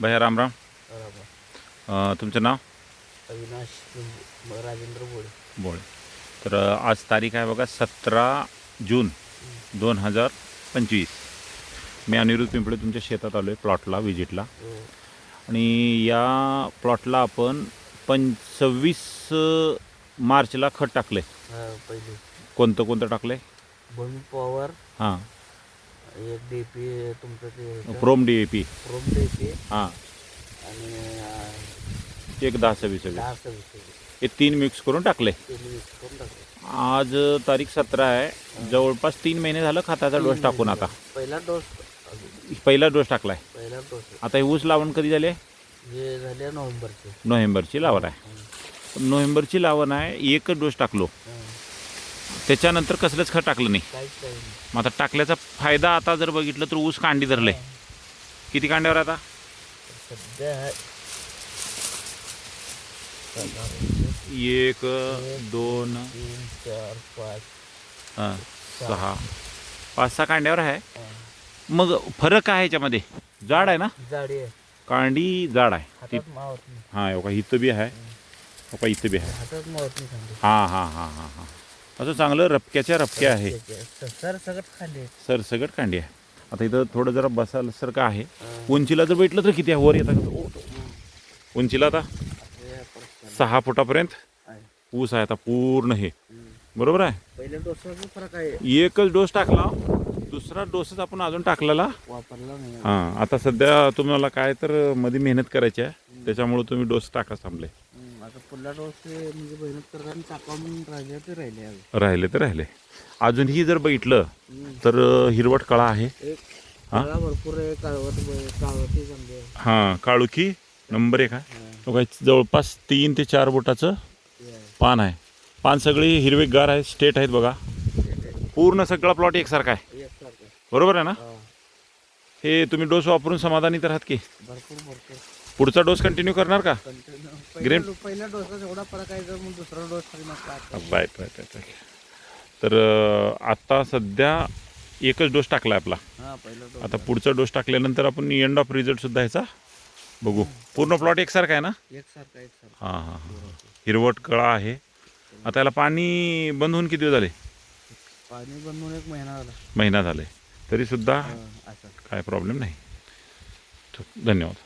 भैया राम राम। अ, तुमचं नाव? अविनाश राजेंद्र बोळे। बोळे। तर अ, आज तारीख आहे बघा सतरा जून दोन हजार पंचवीस. मी अनिरुद्ध पिंपळे तुमच्या शेतात आलो आहे प्लॉटला विजिटला. हो. आणि या प्लॉटला आपण पं सव्वीस अ, मार्चला खत टाकलं आहे हा, पहिले. कोणतं कोणतं टाकलं आहे भूमी पॉवर हां. एक डी पी तुमचं ते ह्याचं, Chrome D A P Chrome हां. आणि अं, एक दहा सव्वीस सव्वीस. दहा सव्वीस हे तीन मिक्स करून टाकले. करून. आज तारीख सतरा आहे. जवळपास तीन महिने झालं खताचा डोस टाकून आता. पहिला डोस पहिला डोस टाकलाय. पहिला डोस आता हे ऊस लावण कधी झाले? झाले नोव्हेंबरचे. नोव्हेंबरची लावण आहे. नोव्हेंबरची लावण आहे. एकच डोस टाकलो. हं. त्याच्यानंतर कसलंच खत टाकलं नाही. काहीच काही नाही मग आता टाकल्याचा फायदा आता जर बघितलं तर ऊस कांडी धरले किती कांड्यावर आता? सध्या आहे एक दोन तीन चार पाच हां, सहा पाच सहा कांड्यावर आहे. हं. मग फरक काय आहे याच्यामध्ये जाड आहे ना? जाडी आहे. कांडी जाड आहे. ती हातात मावत नाही. हां हो का इथं बी आहे. हो का इथं बी आहे. हातात मावत नाही सांगते हां हां हां हां हां. असं चांगलं रपक्याच्या रपक्या आहे. सर सगळं खाली सरसगट कांडी आहे. आता इथं थोडं जरा बसायसारखं आहे. उंचीला जर भेटलं तर किती आहे? वर येतं उंचीला आता सहा फुटापर्यंत ऊस आहे आता पूर्ण हे. बरोबर आहे? पहिल्या डोसाचा फरक आहे. एकच डोस टाकला. दुसरा डोसच आपण अजून टाकलेला. वापरला नाही. हां आता सध्या तुम्हाला काय तर मध्ये मेहनत करायची आहे. त्याच्यामुळे तुम्ही डोस टाका थांबले. आता म्हणजे मेहनत करताना टाकावून राहिले ते राहिले आहे. राहिले तर राहिले अजूनही जर बघितलं. तर हिरवट कळा आहे एक हा? काळा भरपूर आहे काळवट काळवटी चांगली आहे. हां काळुखी नंबर एक आहे हा, तो काय जवळपास तीन ते चार बोटाचं ते आहे. पान आहे पान सगळी हिरवेगार आहे स्टेट आहेत बघा पूर्ण सगळा प्लॉट एकसारखा आहे एकसारखं. बरोबर आहे ना हा, हे तुम्ही डोस वापरून समाधानी तर आहात की? भरपूर भरपूर. पुढचा डोस कंटिन्यू करणार का? Green- पहिल्या पहिल्या डोसात एवढा फरक आहे जर मग दुसरा डोस तरी आता. राईट राईट राईट तर अं, आता सध्या एकच डोस टाकला आपला. हा पहिला डोस आता पुढचा डोस टाकल्यानंतर आपण एंड ऑफ रिझल्ट सुद्धा ह्याचा बघू. पूर्ण प्लॉट एकसारखा आहे ना? एकसारखा एकसारखा. हां हां हां. हिरवट कळा आहे. आता याला पाणी बंद होऊन किती दिवस झाले? पाणी बनवून एक महिना झाला. महिना झाले. तरी सुद्धा असं. काय प्रॉब्लेम नाही. धन्यवाद.